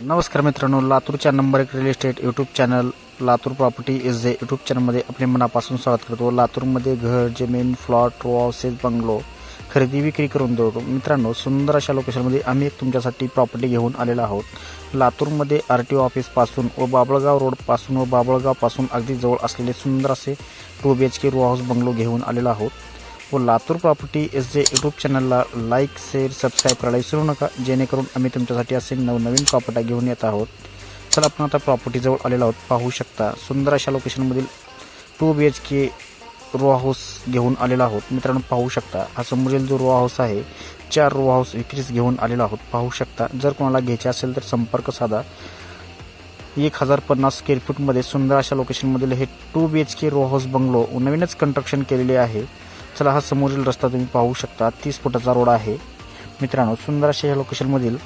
नमस्कार मित्रांनो लातूरच्या नंबर एक real estate YouTube channel Latur property is जे यूट्यूब चॅनलमध्ये आपले मनापासून स्वागत करतो. लातूरमध्ये घर जमीन फ्लॉट हाऊसेस बंगलो खरेदी विक्री करून देतो. मित्रांनो सुंदर अशा लोकेशनमध्ये आम्ही एक तुमच्यासाठी प्रॉपर्टी घेऊन आलेलो आहोत. लातूरमध्ये आर टी ओ ऑफिसपासून व बाबळगाव रोडपासून व बाबळगावपासून अगदी जवळ असलेले सुंदर असे two B H K row house bungalow घेऊन आलेलो आहोत. व लातूर प्रॉपर्टी एस जे यूट्यूब चॅनलला लाईक शेअर सबस्क्राईब करायला विसरू नका. जेणेकरून आम्ही तुमच्यासाठी असे नवनवीन प्रॉपर्टी घेऊन येत आहोत. चला आपण आता प्रॉपर्टीजवळ आलेलो आहोत. पाहू शकता सुंदर अशा लोकेशनमधील two B H K row house घेऊन आलेला आहोत. मित्रांनो पाहू शकता हा समोरील जो रो हाऊस आहे चार रो हाऊस विक्रीस घेऊन आलेला आहोत. पाहू शकता जर कोणाला घ्यायचे असेल तर संपर्क साधा. एक हजार पन्नास स्क्वेअर फूटमध्ये सुंदर अशा लोकेशनमधील हे two B H K row house bungalow नवीनच कंस्ट्रक्शन केलेले आहे. चला हा समोरील रस्ता तुम्ही पाहू शकता. तीस फुटाचा रोड आहे. मित्रांनो सुंदर अशा ह्या लोकेशनमधील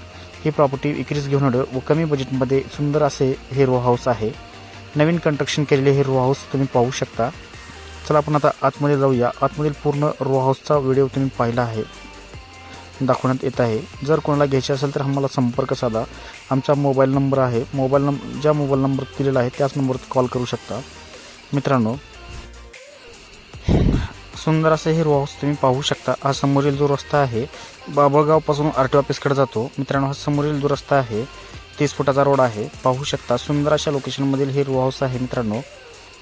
ही प्रॉपर्टी विक्रीस घेऊन आलो व कमी बजेटमध्ये सुंदर असे हे रो हाऊस आहे. नवीन कंस्ट्रक्शन केलेले हे रो हाऊस तुम्ही पाहू शकता. चला आपण आता आतमध्ये जाऊया. आतमधील पूर्ण रो हाऊसचा व्हिडिओ तुम्ही पाहिला आहे. दाखवण्यात येत आहे. जर कोणाला घ्यायचे असेल तर आम्हाला संपर्क साधा. आमचा मोबाईल नंबर आहे. मोबाईल नंबर ज्या मोबाईल नंबर दिलेला आहे त्याच नंबरवर कॉल करू शकता. मित्रांनो सुंदर असं हे हाऊस तुम्ही पाहू शकता. हा समोरील जो रस्ता आहे. बाबळगावपासून आर टी ऑफिसकडे जातो. मित्रांनो हा समोरील जो रस्ता आहे. तीस फुटाचा रोड आहे. पाहू शकता सुंदर अशा लोकेशनमधील हे रो हाऊस आहे मित्रांनो.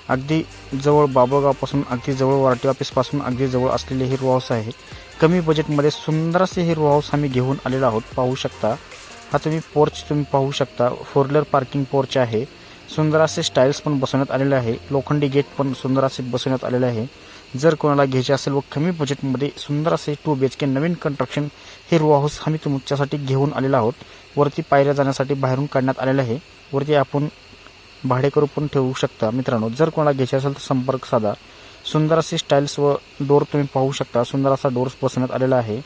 अगदी जवळ बाबळगावपासून अगदी जवळ वारटी ऑफिसपासून अगदी जवळ असलेले हे हाऊस आहे. कमी बजेटमध्ये सुंदर असे हे हाऊस आम्ही घेऊन आलेलो आहोत. पाहू शकता. हा तुम्ही पोर्च तुम्ही पाहू शकता. फोर व्हीलर पार्किंग पोर्च आहे. सुंदर असे स्टाईल्स पण बसवण्यात आलेले आहे. लोखंडी गेट पण सुंदर असे बसवण्यात आलेले आहे. जर कोणाला घ्यायचे असेल व कमी बजेटमध्ये सुंदर असे टू बी एच के नवीन कन्स्ट्रक्शन हे रो हाऊस आम्ही तुमच्यासाठी घेऊन आलेलो आहोत. वरती पायऱ्या जाण्यासाठी बाहेरून काढण्यात आलेलं आहे. वरती आपण भाडेकरू पण ठेवू शकता मित्रांनो. जर कोणाला घ्यायचे असेल तर संपर्क साधा. सुंदर असे स्टाईल्स व डोर तुम्ही पाहू शकता. सुंदर असा डोर्स बसवण्यात आलेला आहे.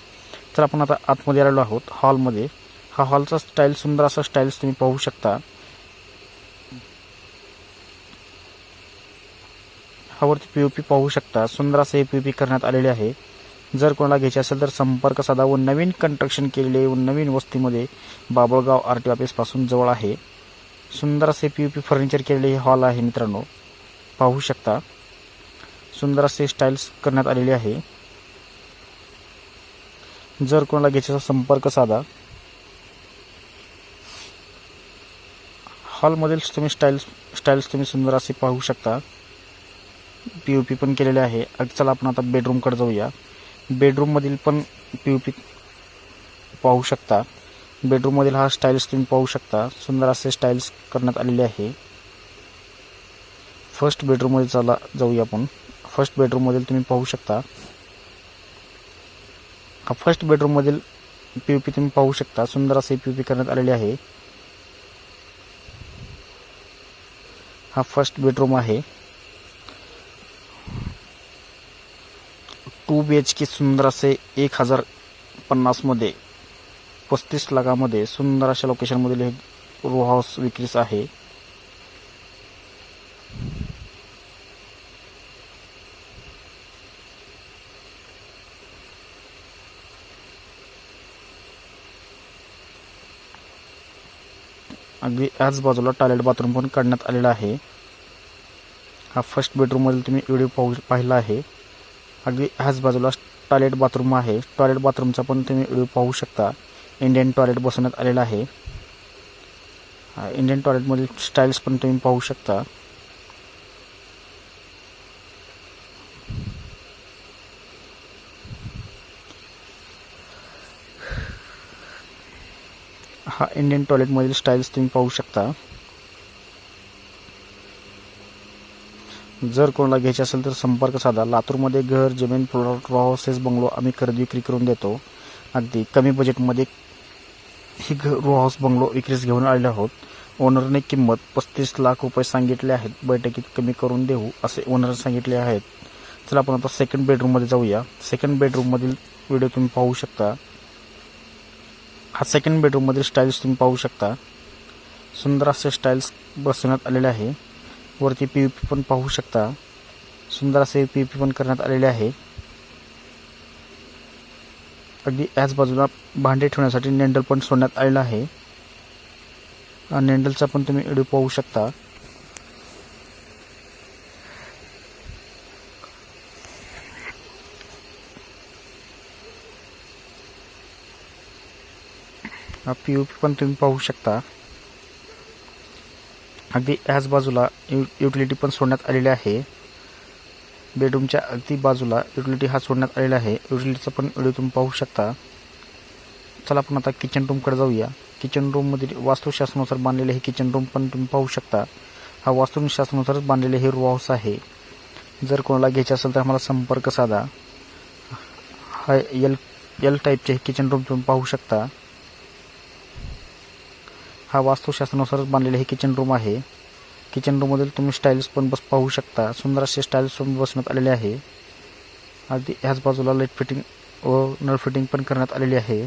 तर आपण आता आतमध्ये आलेलो आहोत. हॉलमध्ये हा हॉलचा स्टाईल सुंदर असा स्टाईल्स तुम्ही पाहू शकता. वरती पी ओ पी पाहू शकता. सुंदर असं हे पी ओ पी करण्यात आलेले आहे. जर कोणाला घ्यायचे असेल तर संपर्क साधा व नवीन कंस्ट्रक्शन केलेले व नवीन वस्तीमध्ये बाबळगाव आर टी ऑफिसपासून जवळ आहे. सुंदर असे पी ओ पी फर्निचर केलेले हे हॉल आहे मित्रांनो. पाहू शकता. सुंदर असे स्टाईल्स करण्यात आलेले आहे. जर कोणाला घ्यायचा संपर्क साधा. हॉलमधील तुम्ही स्टाईल्स स्टाईल्स तुम्ही सुंदर असे पाहू शकता. पी ओ पी पण केलेले आहे. चला आपण आता बेडरूमकडे जाऊया. बेडरूममधील पण पी ओ पी पाहू शकता. बेडरूममधील हा स्टाईल्स तुम्ही पाहू शकता. सुंदर असे स्टाईल्स करण्यात आलेले आहे. फर्स्ट बेडरूममध्ये चला जाऊया आपण. फर्स्ट बेडरूममधील तुम्ही पाहू शकता. हा फर्स्ट बेडरूममधील पी ओ पी तुम्ही पाहू शकता. सुंदर असे पी ओ पी करण्यात आलेले आहे. हा फर्स्ट बेडरूम आहे. टू बी एच के सुंदर असे एक हजार पन्नासमध्ये पस्तीस लाखामध्ये सुंदर अशा लोकेशनमधील हे रो हाऊस विक्रीस आहे. अगदी याच बाजूला टॉयलेट बाथरूम पण काढण्यात आलेला आहे. हा फर्स्ट बेडरूममधील तुम्ही व्हिडिओ पाहू पाहिला आहे. अगदी ह्याच बाजूला टॉयलेट बाथरूम आहे. टॉयलेट बाथरूमचा पण तुम्ही व्हिडिओ पाहू शकता. इंडियन टॉयलेट बसवण्यात आलेला आहे. हा, इंडियन टॉयलेटमधील स्टाईल्स पण तुम्ही पाहू शकता. हा इंडियन टॉयलेटमधील स्टाईल्स तुम्ही पाहू शकता. जर कोणाला घ्यायचे असेल तर संपर्क साधा. लातूरमध्ये घर जमीन प्लॉट रो हाऊसेस बंगलो आम्ही खरेदी विक्री करून देतो. अगदी कमी बजेटमध्ये ही घर रो हाऊस बंगलो विक्रीस घेऊन आलेले आहोत. ओनरने किंमत पस्तीस लाख रुपये सांगितले आहेत. बैठकीत कमी करून देऊ असे ओनर सांगितले आहेत. चला आपण आता सेकंड बेडरूममध्ये जाऊया. सेकंड बेडरूममधील व्हिडिओ तुम्ही पाहू शकता. हा सेकंड बेडरूममधील स्टाईल्स तुम्ही पाहू शकता. सुंदर असे स्टाईल्स बसवण्यात आलेले आहे. वरती पी पी पण पाहू शकता. सुंदर असे पी पी पण करण्यात आलेले आहे. अगदी याच बाजूला भांडे ठेवण्यासाठी नेंडल पण सोडण्यात आलेलं आहे. नेंडलचा पण तुम्ही व्हिडिओ पाहू शकता. हा पी यू पी पण तुम्ही पाहू शकता. अगदी ह्याच बाजूला यु युटिलिटी पण सोडण्यात आलेली आहे. बेडरूमच्या अगदी बाजूला युटिलिटी हा सोडण्यात आलेला आहे. युटिलिटीचा पण व्हिडिओ तुम्ही पाहू शकता. चला आपण आता किचन रूमकडे जाऊया. किचन रूममधील वास्तुशास्त्रानुसार बांधलेले हे किचन रूम पण तुम्ही पाहू शकता. हा वास्तुशास्त्रानुसारच बांधलेले हे रो हाऊस आहे. जर कोणाला घ्यायचे असेल तर आम्हाला संपर्क साधा. हा यल यल टाईपचे हे किचन रूम तुम्ही पाहू शकता. हा वास्तुशास्त्रानुसारच बांधलेला हे किचन रूम आहे. किचन रूममधील तुम्ही स्टाईल्स पण बस पाहू शकता. सुंदर असे स्टाईल्स पण बसण्यात आलेले आहे. अगदी ह्याच बाजूला लाइट फिटिंग व नळ फिटिंग पण करण्यात आलेली आहे.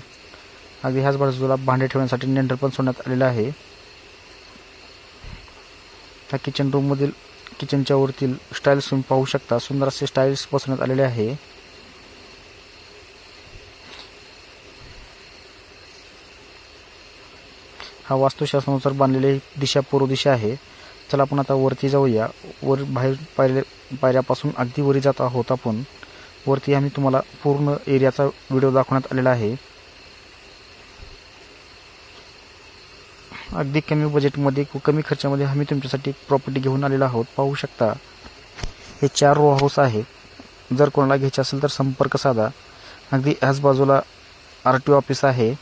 अगदी ह्याच बाजूला भांडे ठेवण्यासाठी नेंडर पण सोडण्यात आलेलं आहे. त्या किचन रूममधील किचनच्या वरतील स्टाईल्स तुम्ही पाहू शकता. सुंदर असे स्टाईल्स बसवण्यात आलेले आहे. हा वास्तुशास्त्रानुसार बांधलेली दिशा पूर्व दिशा आहे. चला आपण आता वरती जाऊया. वर बाहेर पायऱ्या पायऱ्यापासून अगदी वरी जात आहोत आपण. वरती आम्ही तुम्हाला पूर्ण एरियाचा व्हिडिओ दाखवण्यात आलेला आहे. अगदी कमी बजेटमध्ये व कमी खर्चामध्ये आम्ही तुमच्यासाठी प्रॉपर्टी घेऊन आलेलो आहोत. पाहू शकता. हे चार रो हाऊस आहे. जर कोणाला घ्यायचे असेल तर संपर्क साधा. अगदी ह्याच बाजूला आर टी ऑफिस आहे.